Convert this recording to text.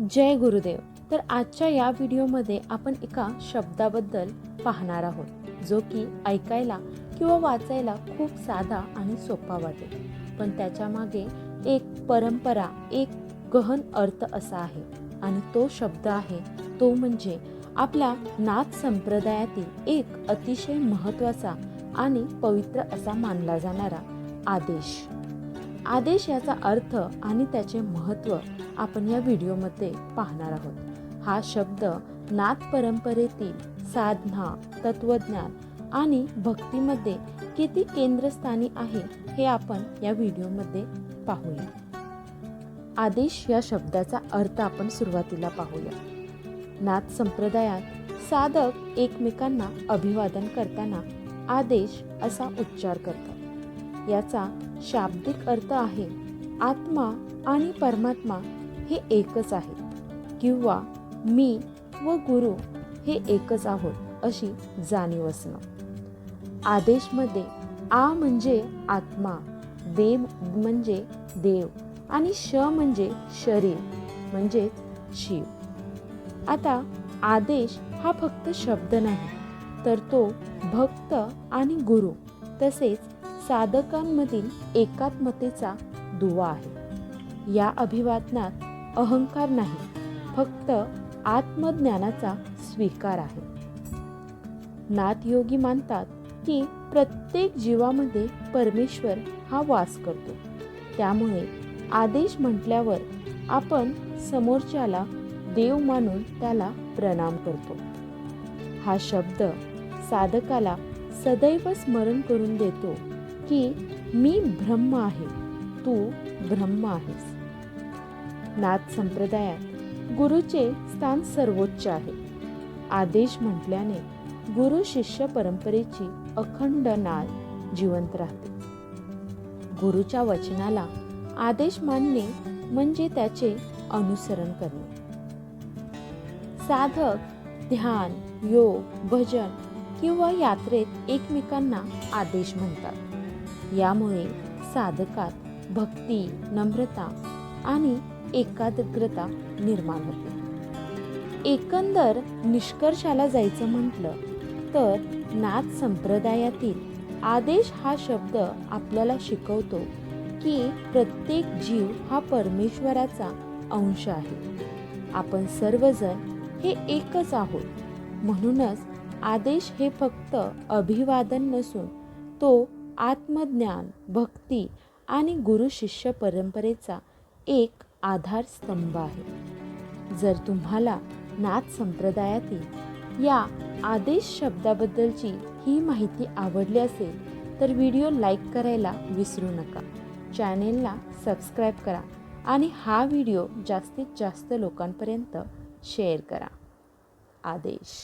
जय गुरुदेव. तर आजच्या या व्हिडिओमध्ये आपण एका शब्दाबद्दल पाहणार आहोत जो की ऐकायला किंवा वाचायला खूप साधा आणि सोपा वाटेल. पण त्याच्यामागे एक परंपरा एक गहन अर्थ असा आहे आणि तो शब्द आहे तो म्हणजे आपल्या नाथ संप्रदायातील एक अतिशय महत्त्वाचा आणि पवित्र असा मानला जाणारा आदेश. आदेश याचा अर्थ आणि त्याचे महत्त्व आपण या व्हिडिओमध्ये पाहणार आहोत. हा शब्द नाथ परंपरेतील साधना तत्वज्ञान आणि भक्तीमध्ये किती केंद्रस्थानी आहे हे आपण या व्हिडिओमध्ये पाहूया. आदेश या शब्दाचा अर्थ आपण सुरुवातीला पाहूया. नाथ संप्रदायात साधक एकमेकांना अभिवादन करताना आदेश असा उच्चार करतात. याचा शाब्दिक अर्थ आहे आत्मा आणि परमात्मा हे एकच आहे किंवा मी व गुरु हे एकच आहोत अशी जाणीव असणं. आदेशमध्ये आ म्हणजे आत्मा देव म्हणजे देव आणि श म्हणजे शरीर म्हणजेच शिव. आता आदेश हा फक्त शब्द नाही तर तो भक्त आणि गुरु तसेच साधकांमधील एकात्मतेचा दुवा आहे. या अभिवादनात अहंकार नाही फक्त आत्मज्ञानाचा स्वीकार आहे. नाथ योगी मानतात की प्रत्येक जीवामध्ये परमेश्वर हा वास करतो. त्यामुळे आदेश म्हटल्यावर आपण समोरच्याला देव मानून त्याला प्रणाम करतो. हा शब्द साधकाला सदैव स्मरण करून देतो. की मी ब्रह्म आहे तू ब्रह्म आहेस. नाथ संप्रदायात गुरुचे स्थान सर्वोच्च आहे. आदेश म्हटल्याने गुरु शिष्य परंपरेची अखंड नाळ जिवंत राहते. गुरुच्या वचनाला आदेश मानणे म्हणजे त्याचे अनुसरण करणे. साधक ध्यान योग भजन किंवा यात्रेत एकमेकांना आदेश म्हणतात. यामुळे साधकात भक्ती नम्रता आणि एकाग्रता निर्माण होते. एकंदर निष्कर्षाला जायचं म्हटलं तर नाथ संप्रदायातील आदेश हा शब्द आपल्याला शिकवतो की प्रत्येक जीव हा परमेश्वराचा अंश आहे. आपण सर्वजण हे एकच आहोत. म्हणूनच आदेश हे फक्त अभिवादन नसून तो आत्मज्ञान भक्ती आणि गुरु शिष्य परंपरेचा एक आधारस्तंभ आहे. जर तुम्हाला नाथ संप्रदायातील या आदेश शब्दाबद्दलची ही माहिती आवडली असेल तर व्हिडिओ लाईक करायला विसरू नका. चॅनेलला सबस्क्राईब करा आणि हा व्हिडिओ जास्तीत जास्त लोकांपर्यंत शेअर करा. आदेश